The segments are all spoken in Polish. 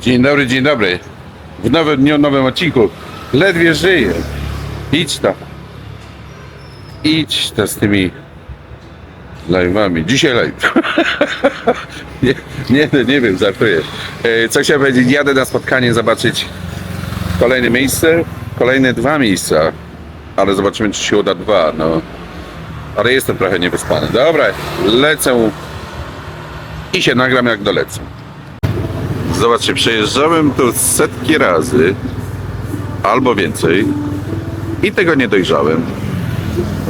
Dzień dobry, dzień dobry. W nowym dniu, nowym odcinku. Ledwie żyję. Idź tam. Idź tam z tymi live'ami. Dzisiaj live. nie, nie, nie wiem, żartuję. E, Co chciałem powiedzieć? Jadę na spotkanie zobaczyć kolejne miejsce. Kolejne dwa miejsca. Ale zobaczymy, czy się uda dwa. No. Ale jestem trochę niewyspany. Dobra, lecę i się nagram jak dolecę. Zobaczcie, przejeżdżałem tu setki razy albo więcej i tego nie dojrzałem.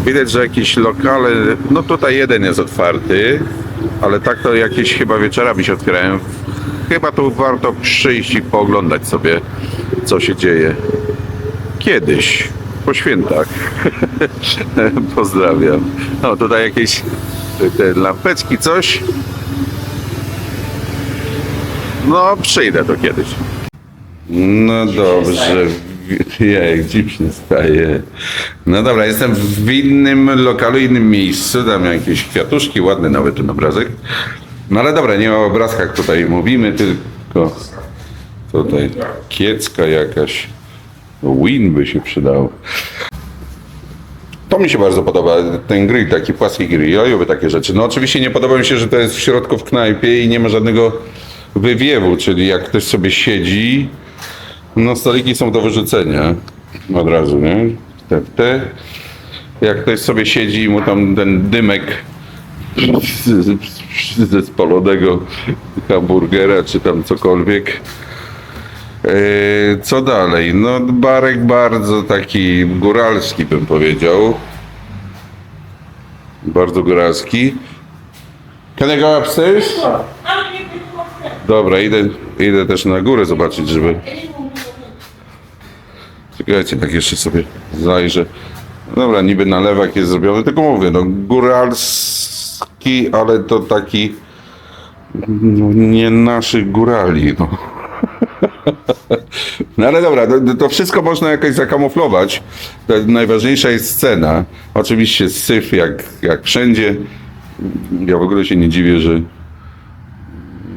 Widać, że jakieś lokale, no tutaj jeden jest otwarty, ale tak to jakieś chyba wieczorami się otwierają. Chyba tu warto przyjść i pooglądać sobie, co się dzieje. Kiedyś, po świętach. Pozdrawiam. No tutaj jakieś te lampeczki, coś. No, przyjdę to kiedyś. No dobrze. Jak dziwnie staje. No dobra, jestem w innym lokalu, innym miejscu. Tam jakieś kwiatuszki, ładny nawet ten obrazek. No ale dobra, nie o obrazkach tutaj mówimy, tylko tutaj kiecka jakaś. Win by się przydał. To mi się bardzo podoba, ten grill, taki płaski grill. Ja takie rzeczy. No oczywiście nie podoba mi się, że to jest w środku w knajpie i nie ma żadnego wywiewu, czyli jak ktoś sobie siedzi, no stoliki są do wyrzucenia od razu, nie? Te, te. Jak ktoś sobie siedzi i mu tam ten dymek ze spalonego hamburgera, czy tam cokolwiek. Eee, Co dalej? No barek bardzo taki góralski bym powiedział. Bardzo góralski. Can I go upstairs? Dobra, idę, idę też na górę zobaczyć, żeby... Czekajcie, tak jeszcze sobie zajrzę. Dobra, niby nalewak jest zrobiony, tylko mówię, no góralski, ale to taki no, nie naszych górali, no. No ale dobra, to, to wszystko można jakoś zakamuflować. To najważniejsza jest scena. Oczywiście syf jak, jak wszędzie. Ja w ogóle się nie dziwię, że,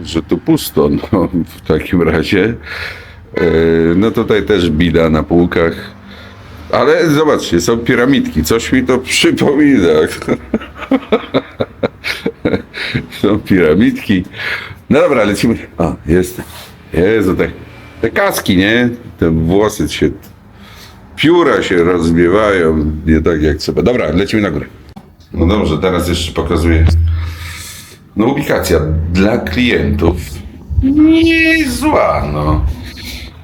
że tu pusto no, w takim razie. E, No tutaj też bida na półkach. Ale zobaczcie, są piramidki. Coś mi to przypomina. Są piramidki. No dobra, lecimy. O, jest. Jezu, te, te kaski, nie? Te włosy się... Pióra się rozbiewają, nie tak jak trzeba. Dobra, lecimy na górę. No dobrze, teraz jeszcze pokazuję. No ubikacja dla klientów nie zła, no.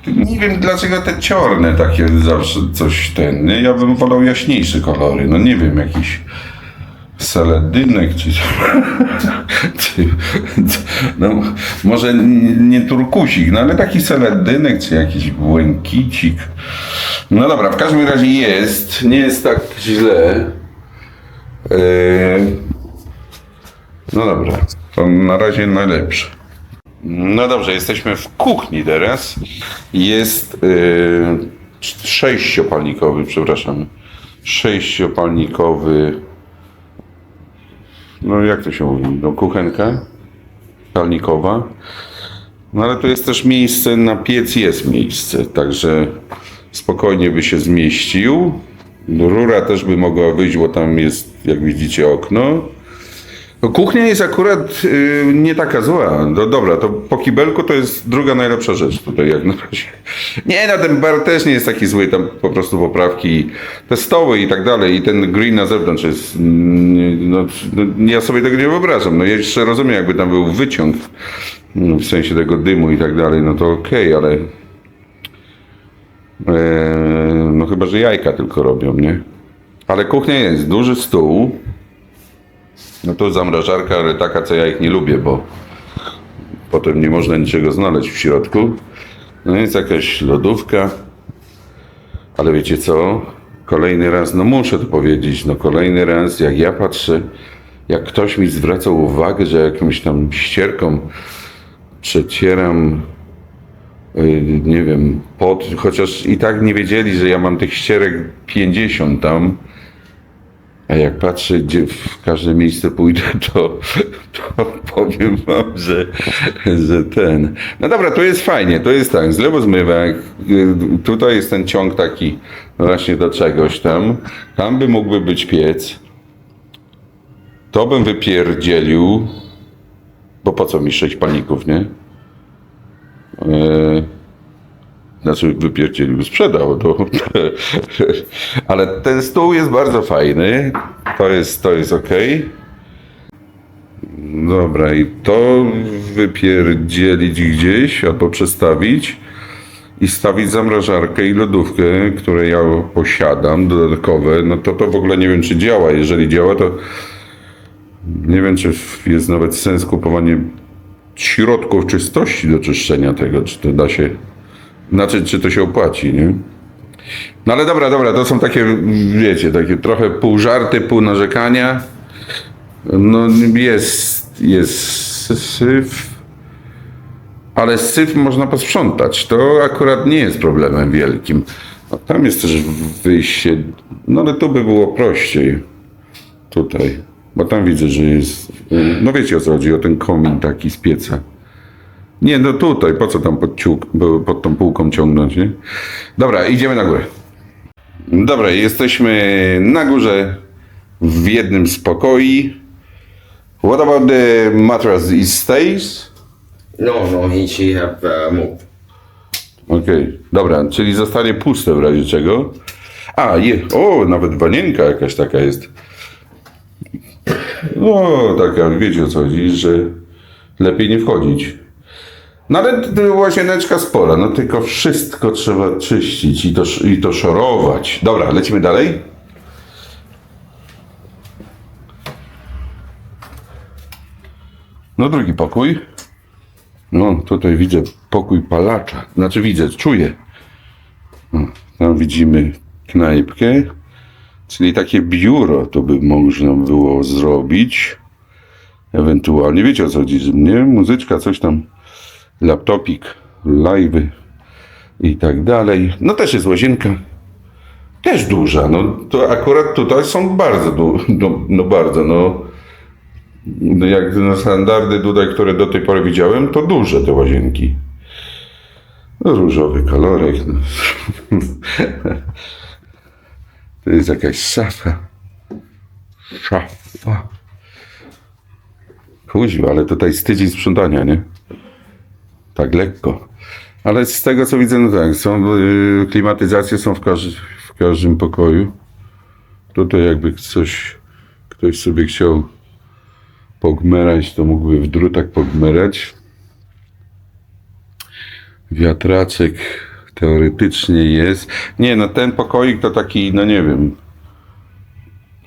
Nie wiem dlaczego te ciorne takie zawsze coś ten. Ja bym wolał jaśniejsze kolory. No nie wiem, jakiś seledynek czy, no, może nie turkusik, no ale taki seledynek czy jakiś błękicik. No dobra, w każdym razie jest, nie jest tak źle. Yy, no dobra, to na razie najlepsze. No dobrze, jesteśmy w kuchni teraz. Jest yy, sześciopalnikowy, przepraszam. Sześciopalnikowy. No jak to się mówi? No kuchenka palnikowa. No ale tu jest też miejsce na piec, jest miejsce, także spokojnie by się zmieścił. Rura też by mogła wyjść, bo tam jest, jak widzicie, okno. No, kuchnia jest akurat y, nie taka zła. No dobra, to po kibelku to jest druga najlepsza rzecz tutaj jak na razie. Nie, no ten bar też nie jest taki zły, tam po prostu poprawki, te stoły i tak dalej i ten green na zewnątrz jest, mm, no, no ja sobie tego nie wyobrażam. No ja jeszcze rozumiem, jakby tam był wyciąg, no, w sensie tego dymu i tak dalej, no to okej, ale e, no chyba, że jajka tylko robią, nie? Ale kuchnia jest, duży stół, no to zamrażarka, ale taka, co ja ich nie lubię, bo potem nie można niczego znaleźć w środku. No jest jakaś lodówka, ale wiecie co? Kolejny raz, no muszę to powiedzieć, no kolejny raz, jak ja patrzę, jak ktoś mi zwraca uwagę, że jakąś tam ścierką przecieram, yy, nie wiem, pot, chociaż i tak nie wiedzieli, że ja mam tych ścierek 50 tam, A jak patrzę, gdzie w każde miejsce pójdę, to, to powiem wam, że, że ten. No dobra, to jest fajnie, to jest tak, zlewozmywek, y, tutaj jest ten ciąg taki właśnie do czegoś tam. Tam by mógłby być piec. To bym wypierdzielił, bo po co mi sześć paników, nie? Eee, znaczy wypierdzielił, sprzedał to. Ale ten stół jest bardzo fajny. To jest, to jest ok. Dobra, i to wypierdzielić gdzieś albo przestawić i stawić zamrażarkę i lodówkę, które ja posiadam, dodatkowe, no to to w ogóle nie wiem, czy działa. Jeżeli działa, to nie wiem, czy jest nawet sens kupowanie środków czystości do czyszczenia tego, czy to da się, znaczy, czy to się opłaci, nie? No ale dobra, dobra, to są takie, wiecie, takie trochę pół żarty, pół narzekania. No jest, jest syf, ale syf można posprzątać. To akurat nie jest problemem wielkim. No, tam jest też wyjście, no ale tu by było prościej. Tutaj, bo tam widzę, że jest, no wiecie o co chodzi, o ten komin taki z pieca. Nie, no tutaj, po co tam pod, ciuk, pod tą półką ciągnąć, nie? Dobra, idziemy na górę. Dobra, jesteśmy na górze w jednym z pokoi. What about the mattress? It stays? No, no, he, she have uh, moved. Okej, dobra, czyli zostanie puste w razie czego. A, je, o, nawet wanienka jakaś taka jest. No, taka, wiecie o co chodzi, że lepiej nie wchodzić. No ale t- łazieneczka spora, no tylko wszystko trzeba czyścić i to, i to szorować. Dobra, lecimy dalej. No drugi pokój. No tutaj widzę pokój palacza. Znaczy widzę, czuję. No, tam widzimy knajpkę. Czyli takie biuro to by można było zrobić. Ewentualnie, wiecie o co chodzi, nie? Muzyczka, coś tam, laptopik, live'y i tak dalej. No też jest łazienka. Też duża, no to akurat tutaj są bardzo, du- no, no bardzo, no no jak na standardy tutaj, które do tej pory widziałem, to duże te łazienki. No, różowy kolorek. No. To jest jakaś szafa. Szafa. Kuźwa, ale tutaj jest tydzień sprzątania, nie? Tak lekko. Ale z tego co widzę, no tak, są y, klimatyzacje są w, każdy, w każdym pokoju. Tutaj jakby coś, ktoś sobie chciał pogmerać, to mógłby w drutach pogmerać. Wiatraczek teoretycznie jest. Nie, no ten pokoik to taki, no nie wiem,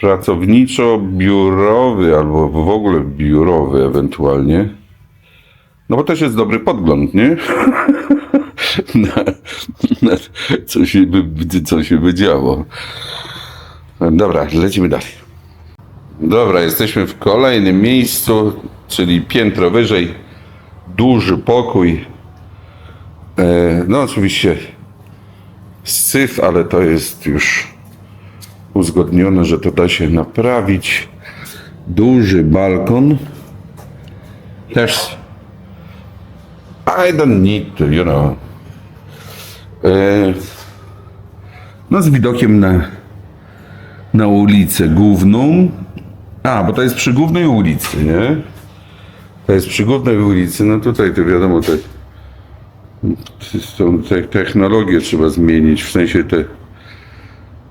pracowniczo-biurowy albo w ogóle biurowy ewentualnie. No bo też jest dobry podgląd, nie? na, co, się by, co się by działo. Dobra, lecimy dalej. Dobra, jesteśmy w kolejnym miejscu, czyli piętro wyżej. Duży pokój. E, no oczywiście syf, ale to jest już uzgodnione, że to da się naprawić. Duży balkon. Też I don't need to, you know. E, no z widokiem na na ulicę główną. A, bo to jest przy głównej ulicy, nie? To jest przy głównej ulicy, no tutaj to wiadomo, te, te, technologię trzeba zmienić, w sensie te...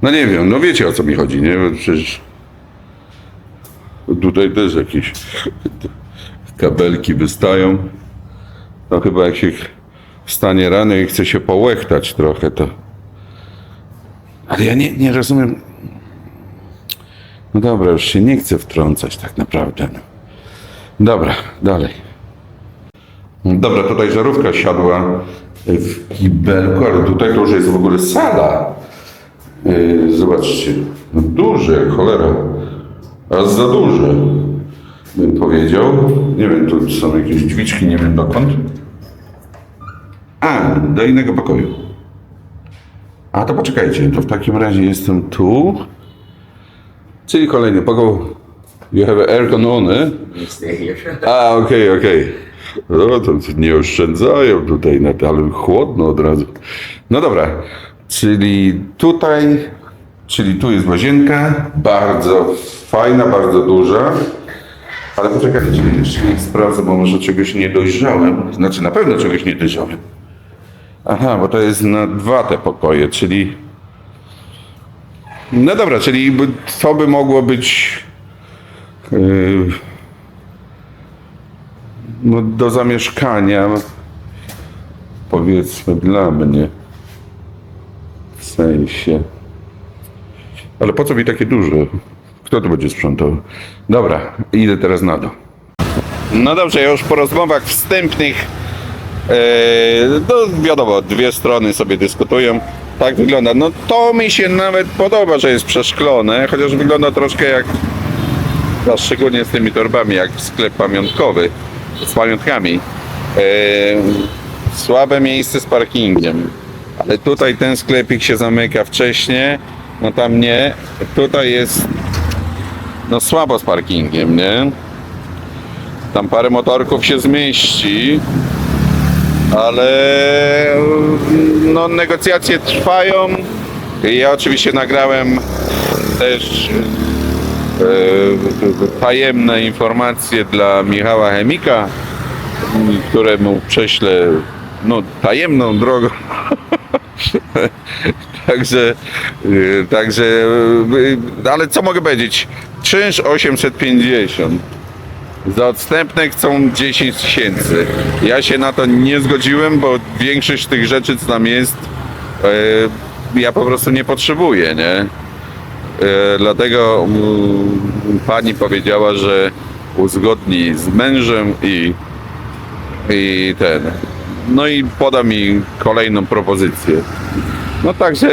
No nie wiem, no wiecie o co mi chodzi, nie? Bo przecież tutaj też jakieś kabelki wystają. No chyba jak się wstanie rano i chce się połechtać trochę, to... Ale ja nie, nie rozumiem, no dobra, już się nie chcę wtrącać tak naprawdę. No. Dobra, dalej. Dobra, tutaj żarówka siadła w kibelku, ale tutaj to już jest w ogóle sala. Yy, zobaczcie, duże, cholera. A za duże, bym powiedział. Nie wiem, tu są jakieś drzwiczki, nie wiem dokąd. A, do innego pokoju. A to poczekajcie, to w takim razie jestem tu. Czyli kolejny pokoł. You have aircon on, eh? A, okej, okej. No to nie oszczędzają tutaj, na ale chłodno od razu. No dobra, czyli tutaj, czyli tu jest łazienka, bardzo fajna, bardzo duża. Ale poczekajcie, jeszcze sprawdzę, bo może czegoś nie dojrzałem. Znaczy na pewno czegoś nie dojrzałem. Aha, bo to jest na dwa te pokoje, czyli... No dobra, czyli to by mogło być... Yy, no, do zamieszkania, powiedzmy dla mnie, w sensie. Ale po co mi takie duże? Kto to będzie sprzątał? Dobra, idę teraz na dół. No dobrze, już po rozmowach wstępnych, no wiadomo, dwie strony sobie dyskutują. Tak wygląda. No to mi się nawet podoba, że jest przeszklone, chociaż wygląda troszkę jak a szczególnie z tymi torbami, jak sklep pamiątkowy, z pamiątkami. E, słabe miejsce z parkingiem, ale tutaj ten sklepik się zamyka wcześniej, no tam nie. Tutaj jest no słabo z parkingiem, nie? Tam parę motorków się zmieści, ale no negocjacje trwają. Ja oczywiście nagrałem też e, tajemne informacje dla Michała Chemika, któremu prześlę no, tajemną drogą. także, e, także, e, ale co mogę powiedzieć? Czynsz 850. Za odstępne chcą 10 tysięcy. Ja się na to nie zgodziłem, bo większość tych rzeczy, co tam jest, e, ja po prostu nie potrzebuję, nie? E, dlatego mm, pani powiedziała, że uzgodni z mężem i, i ten. No i poda mi kolejną propozycję. No także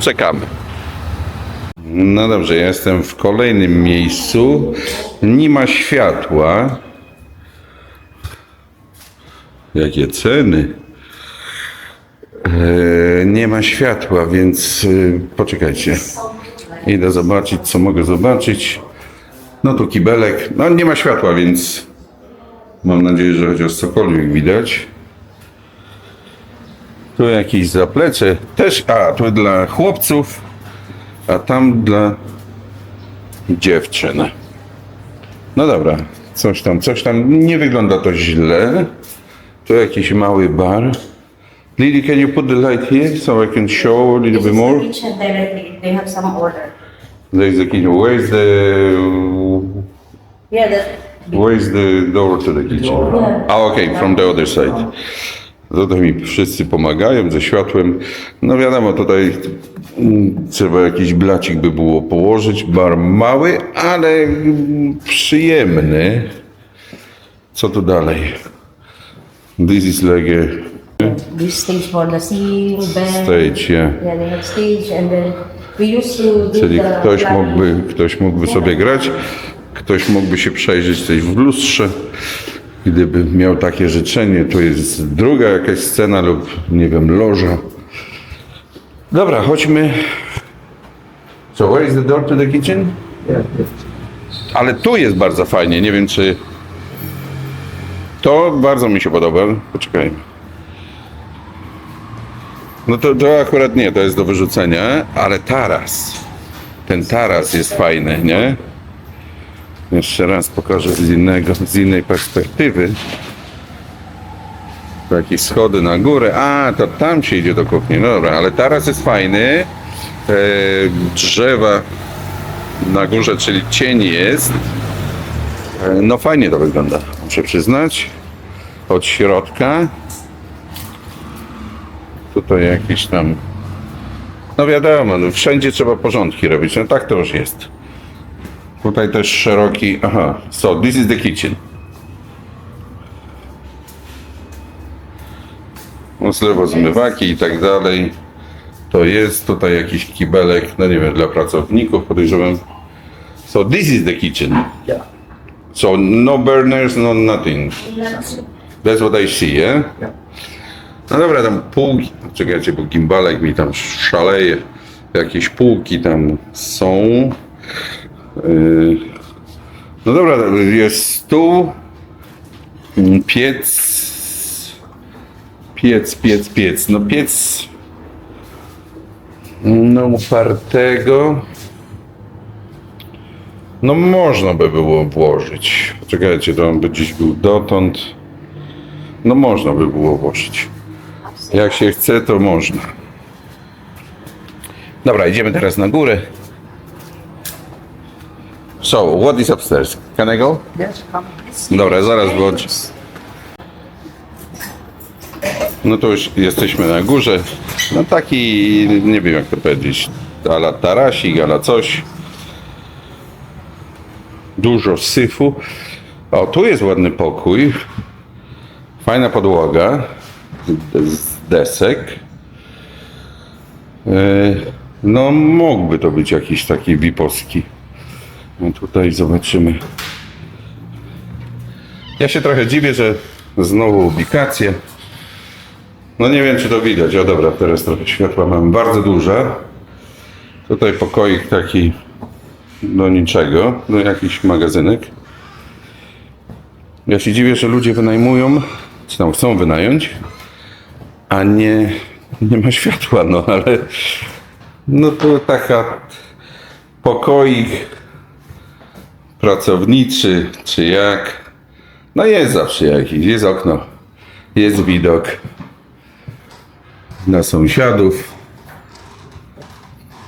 czekamy. No dobrze, ja jestem w kolejnym miejscu. Nie ma światła. Jakie ceny? E, nie ma światła, więc e, poczekajcie. Idę zobaczyć, co mogę zobaczyć. No tu kibelek. No nie ma światła, więc mam nadzieję, że chociaż cokolwiek widać. Tu jakieś zaplecze. Też, a tu dla chłopców, a tam dla dziewczyn. No dobra, coś tam, coś tam. Nie wygląda to źle. Tu jakiś mały bar. Lily, can you put the light here so I can show a little This bit is more? the kitchen directly. They have some order. There's the kitchen. Where's the Yeah, the where's the door to the kitchen? A okay, from the other side. Tutaj mi wszyscy pomagają ze światłem. No wiadomo, tutaj mm, trzeba jakiś blacik by było położyć. Bar mały, ale mm, przyjemny. Co tu dalej? This is like this stage for the scene, bed. stage, yeah. Yeah, they have stage and then we used to Czyli the ktoś mógłby, ktoś mógłby sobie grać, ktoś mógłby się przejrzeć coś w lustrze, gdyby miał takie życzenie. Tu jest druga jakaś scena lub, nie wiem, loża. Dobra, chodźmy. So where is the door to the kitchen? Ale tu jest bardzo fajnie, nie wiem czy... To bardzo mi się podoba. Poczekajmy. No to, to akurat nie, to jest do wyrzucenia, ale taras. Ten taras jest fajny, nie? Jeszcze raz pokażę z innego, z innej perspektywy. Jakieś schody na górę. A, to tam się idzie do kuchni. No dobra, ale taras jest fajny. E, drzewa na górze, czyli cień jest. E, no fajnie to wygląda, muszę przyznać. Od środka. Tutaj jakiś tam. No wiadomo, no wszędzie trzeba porządki robić. No tak to już jest. Tutaj też szeroki. Aha, so this is the kitchen. No z lewo zmywaki i tak dalej. To jest tutaj jakiś kibelek, no nie wiem, dla pracowników podejrzewam. So this is the kitchen. Yeah. So no burners, no nothing. That's what I see, yeah? No dobra, tam półki, czekajcie, bo gimbalek mi tam szaleje. Jakieś półki tam są. Yy, No dobra, jest stół, mm, piec, piec, piec, piec. No piec no upartego no można by było włożyć. Poczekajcie, to on by gdzieś był dotąd. No można by było włożyć. Jak się chce, to można. Dobra, idziemy teraz na górę. So, what is upstairs? Can I go? Dobra, zaraz włączę. No to już jesteśmy na górze. No taki, nie wiem jak to powiedzieć, ala tarasik, ala coś. Dużo syfu. O, tu jest ładny pokój. Fajna podłoga z desek. E, No, mógłby to być jakiś taki wiposki. No tutaj zobaczymy. Ja się trochę dziwię, że znowu ubikacje. No nie wiem, czy to widać. O dobra, teraz trochę światła mam bardzo dużo. Tutaj pokoik taki do niczego, no jakiś magazynek. Ja się dziwię, że ludzie wynajmują, czy tam chcą wynająć, a nie, nie ma światła, no ale no to taka pokoik pracowniczy, czy jak. No jest zawsze jakiś, jest okno, jest widok na sąsiadów.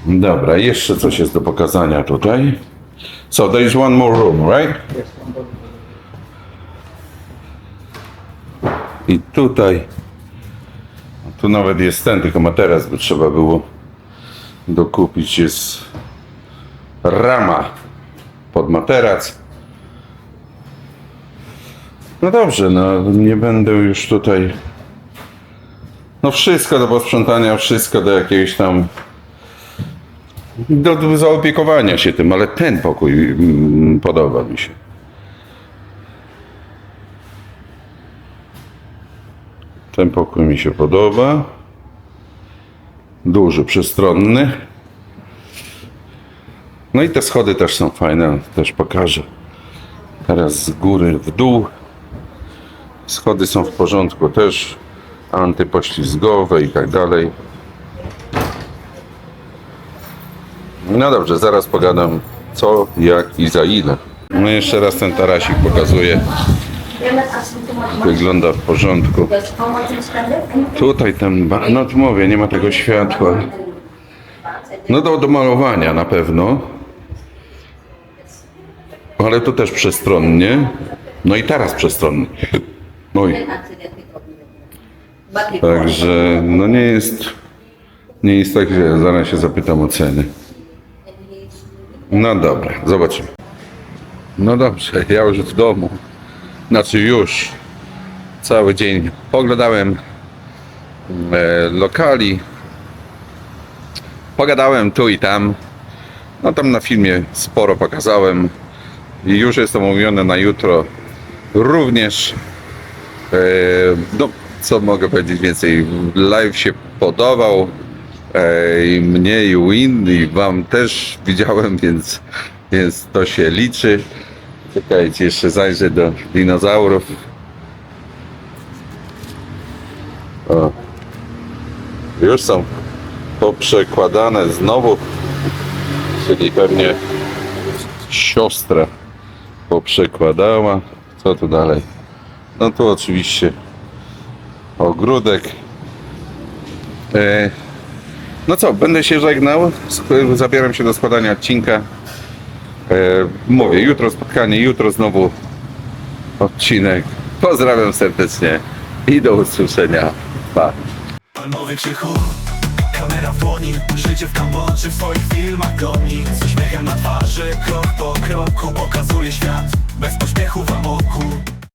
Dobra, jeszcze coś jest do pokazania tutaj. So there is one more room, right? I tutaj, tu nawet jest ten, tylko materac by trzeba było dokupić. Jest rama pod materac. No dobrze, no nie będę już tutaj. No wszystko do posprzątania, wszystko do jakiegoś tam do, do zaopiekowania się tym, ale ten pokój mm, podoba mi się. Ten pokój mi się podoba. Duży, przestronny. No i te schody też są fajne, też pokażę. Teraz z góry w dół. Schody są w porządku też. Antypoślizgowe i tak dalej. No dobrze, zaraz pogadam co, jak i za ile. No jeszcze raz ten tarasik pokazuje. Wygląda w porządku. Tutaj ten, no tu mówię, nie ma tego światła. No do, do malowania na pewno. Ale tu też przestronnie. No i teraz przestronnie. Oj, także no nie jest, nie jest tak źle. Zaraz się zapytam o ceny. No dobra, zobaczymy. No dobrze, ja już w domu. Znaczy już cały dzień poglądałem e, lokali. Pogadałem tu i tam. No tam na filmie sporo pokazałem. I już jest omówione na jutro również. E, no, co mogę powiedzieć więcej? Live się podobał. E, I mnie, i Win, i Wam też widziałem, więc, więc to się liczy. Czekajcie, jeszcze zajrzę do dinozaurów. O. Już są poprzekładane znowu, czyli pewnie siostra poprzekładała. Co tu dalej? No tu oczywiście ogródek. E, no co, będę się żegnał. Zabieram się do składania odcinka. E, mówię, jutro spotkanie, jutro znowu odcinek. Pozdrawiam serdecznie i do usłyszenia. Pa. W dłoni Życie w Kambodży w swoich filmach goni. Z uśmiechem na twarzy Krok po kroku pokazuje świat. Bez pośpiechu w amoku